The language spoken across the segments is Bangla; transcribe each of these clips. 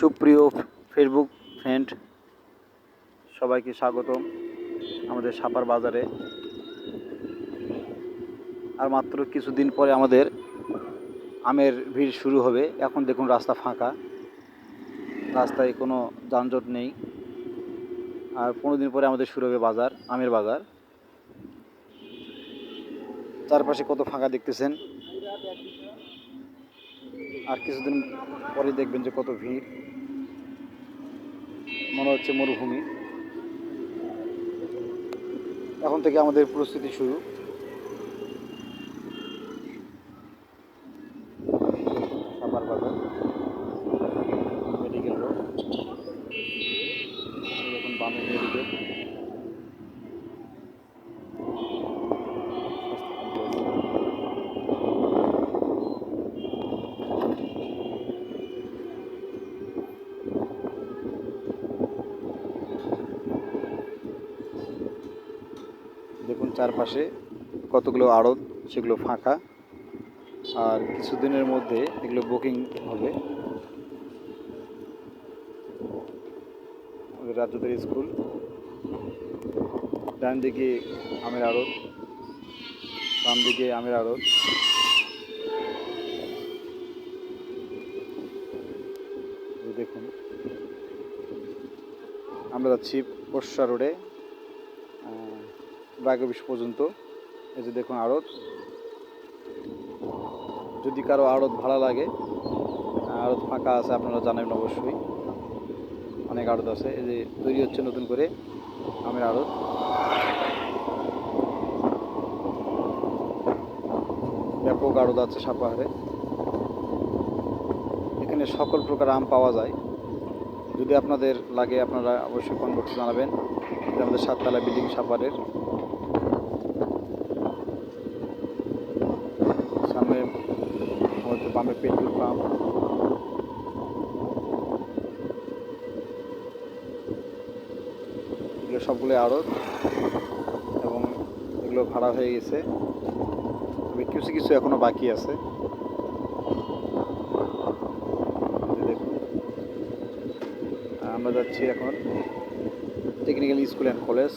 সুপ্রিয় ফেসবুক ফ্রেন্ড সবাইকে স্বাগতম আমাদের সাপার বাজারে। আর মাত্র কিছুদিন পরে আমাদের আমের ভিড় শুরু হবে। এখন দেখুন রাস্তা ফাঁকা। রাস্তায় কোনো যানজট নেই। আর পনেরো দিন পরে আমাদের শুরু হবে বাজার, আমের বাজার। চারপাশে কত ফাঁকা দেখতেছেন? আর কিছুদিন পরে দেখবেন যে কত ভিড়। মনে হচ্ছে মরুভূমি। এখন থেকে আমাদের প্রস্তুতি শুরু। Medical road. দেখুন বামে মেডিকেল দেখুন চারপাশে কতগুলো আড়ত, সেগুলো ফাঁকা। আর কিছুদিনের মধ্যে এগুলো বুকিং হবে। রাজ্যদের স্কুল। ডান দিকে আমের আড়ত, বাম দিকে আমের আড়ত। দেখুন। আমরা যাচ্ছি বর্ষা রোডে। অফিস পর্যন্ত। এই যে দেখুন আড়ত। যদি কারও আড়ত ভালো লাগে, আড়ত ফাঁকা আছে, আপনারা জানাবেন অবশ্যই। অনেক আড়ত আছে। এই যে তৈরি হচ্ছে নতুন করে আমের আড়ত। ব্যাপক আড়ত আছে সাপাহারে। এখানে সকল প্রকার আম পাওয়া যায়। যদি আপনাদের লাগে, আপনারা অবশ্যই করতে জানাবেন। আমাদের সাততলা বিল্ডিং সাপারের পাম্প এগুলো সবগুলো আড়ত এবং এগুলো ভাড়া হয়ে গেছে। তবে কিছু কিছু এখনও বাকি আছে। আমরা যাচ্ছি এখন টেকনিক্যাল স্কুল অ্যান্ড কলেজ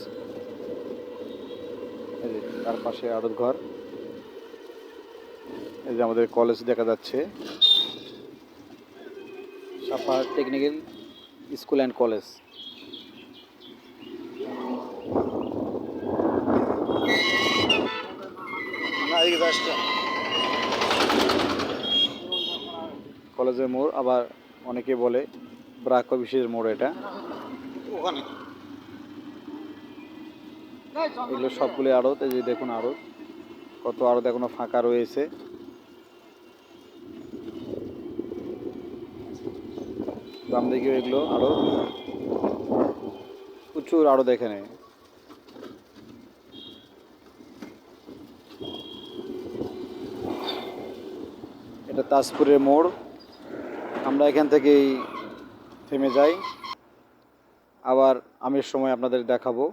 তার পাশে আড়ত ঘর। এই যে আমাদের কলেজ দেখা যাচ্ছে। Safa technical school and college কলেজের মোড় আবার অনেকে বলে ব্রাক অফিসের মোড় এটা। ওখানে। এগুলো সবগুলো আড়ত এই যে দেখুন আড়ত। কত আড়ত এখনও ফাঁকা রয়েছে। বাম দিকেও এগুলো আরও প্রচুর আড়ত এখানে এটা তাজপুরের মোড়। আমরা এখান থেকেই থেমে যাই। আবার আমের সময় আপনাদের দেখাবো।